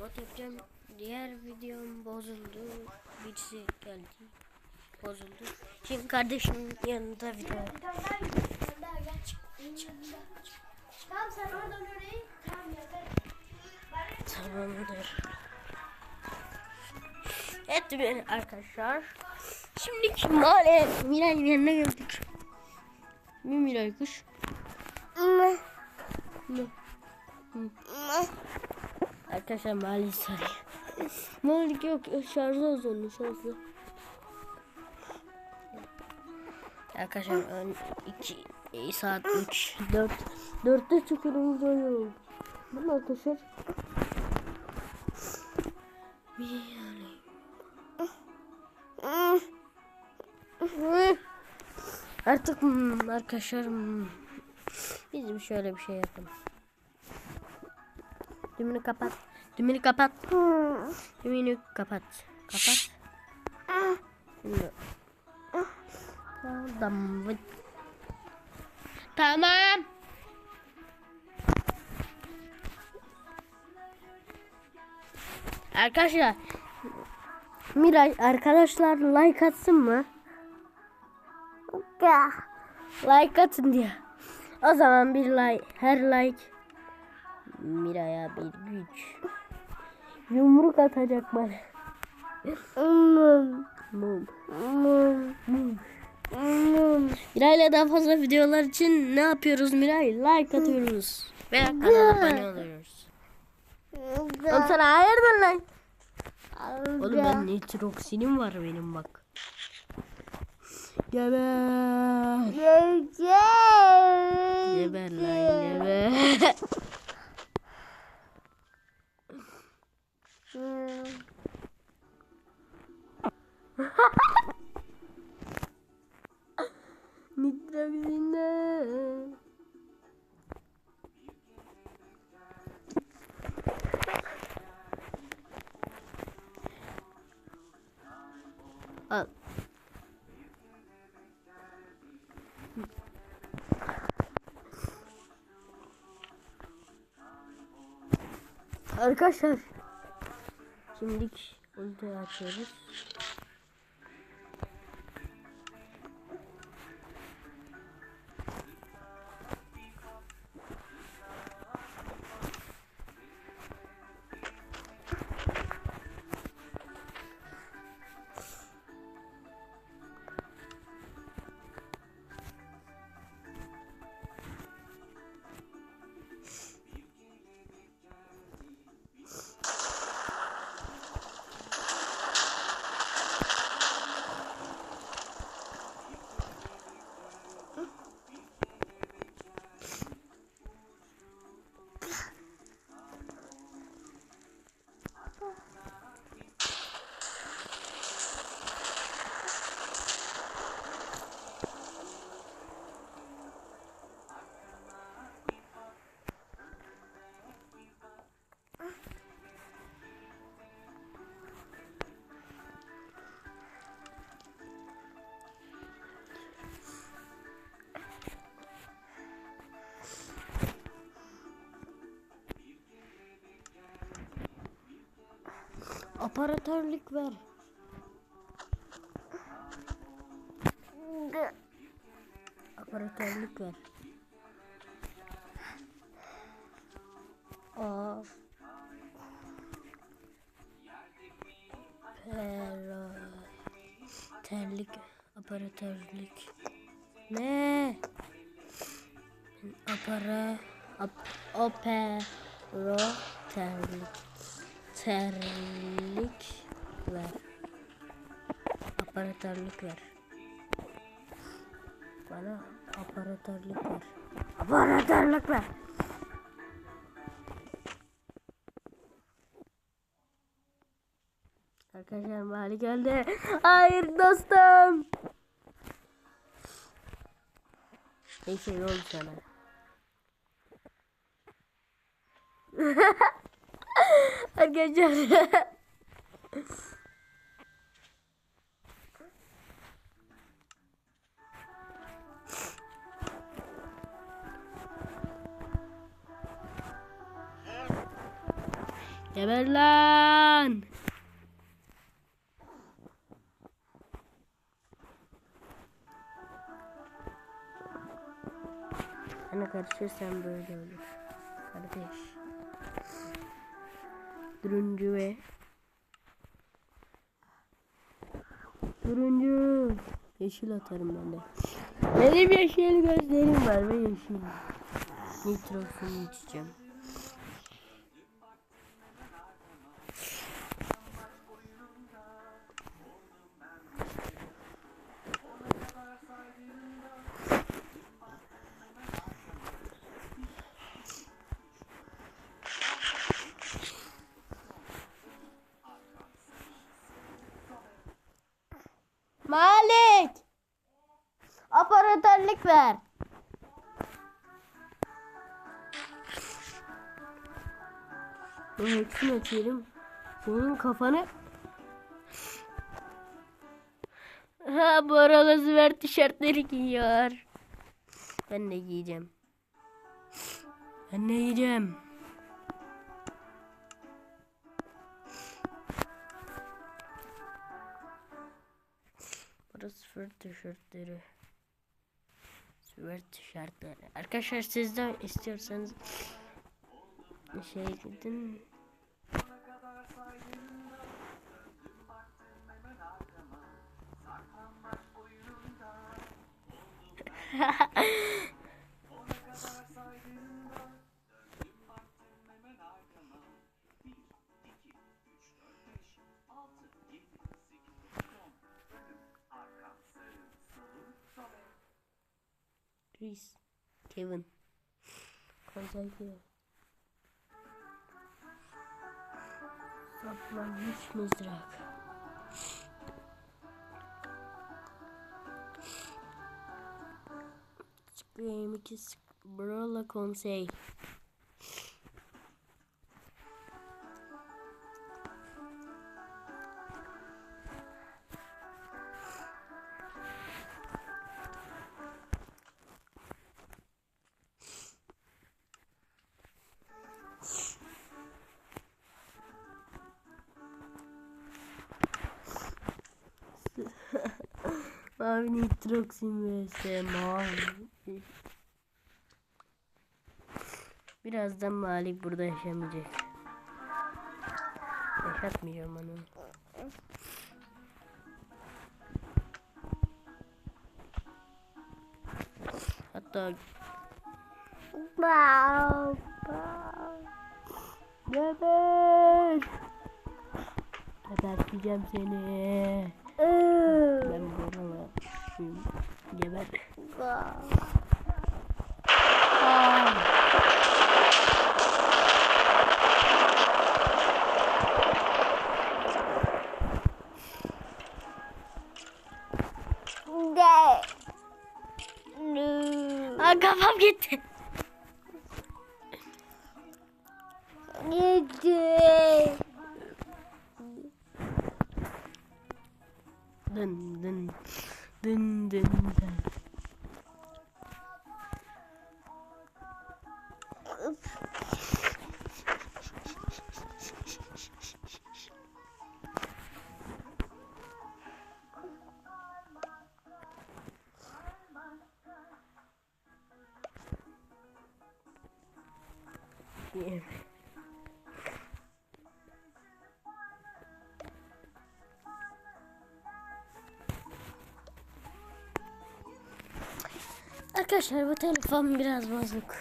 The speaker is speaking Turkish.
mod yapacağım. Diğer videom bozuldu. Birisi geldi. Bozuldu. Şimdi kardeşimin yanında video. Tamam sen oradan orayı. Tamam. Tamamdır. Evet arkadaşlar. Şimdiki mahalle Miray yerine geldik. Mi Miray kuş? Ne? Hı. Arkadaşlar sarıyor. Mahalle yok şarjı azaldı şarjı. Arkadaşlar ön 2 saat 3 4 4'te çıkıyorum videoyu. Bu ne arkadaşlar? Artık hmm, arkadaşlar hmm, bizim şöyle bir şey yapalım. Dümünü kapat. Dümünü kapat. Dümünü kapat. Kapat. Şimdi. Tamam. Tamam. Arkadaşlar Miray arkadaşlar like atsın mı? Like atın diye. O zaman bir like her like Miray'a bir güç. Yumruk atacak bana. Mum. Mum. Mum. Miray'la daha fazla videolar için ne yapıyoruz Miray? Like atıyoruz. Ve kanala abone oluyoruz. Oğlum sana hayırdır lan? Oğlum ben nitroksinim var benim bak. Geber. Geber lan geber. Al. Arkadaşlar şimdi ulti açıyoruz. Aparatörlük ver. Aparatörlük ver. Aa. Pero. Terlik. Aparatörlük. Ne? Apara. Ap, opero. Terlik. Terlik ver. Aparatörlük ver. Bana aparatörlük ver. Aparatörlük ver. Arkadaşlar mali geldi. Hayır dostum. Ne şey oldu sana? Arkadaşlar. Geber lan. Sana karışırsan böyle olur. Kardeş. Turuncu ve Turuncu. Yeşil atarım ben de. Benim yeşil gözlerim var ve yeşil. Nitrosunu içeceğim. Malik! Aparatörlük ver. Evet, şunu açıyorum. Senin kafanı... Ha bu arada Züver tişörtleri giyiyor. Ben de giyeceğim. Ben de giyeceğim. Burası fır tişörtleri. Süper tişörtleri. Arkadaşlar siz de istiyorsanız şey gidin. Chris, Kevin. Konserve. Saplanmış mızrak. Scream 2 Brola Konsey. Mavi nitroksin vs mavi. Birazdan Malik burada yaşamayacak. Yaşatmayacağım onu. Hatta Geber! Geberteceğim seni. Ben burada şuyum. Geber. Aa! Kafam gitti. Dın dın dın dın dın. Yeah. Arkadaşlar bu telefon biraz bozuk.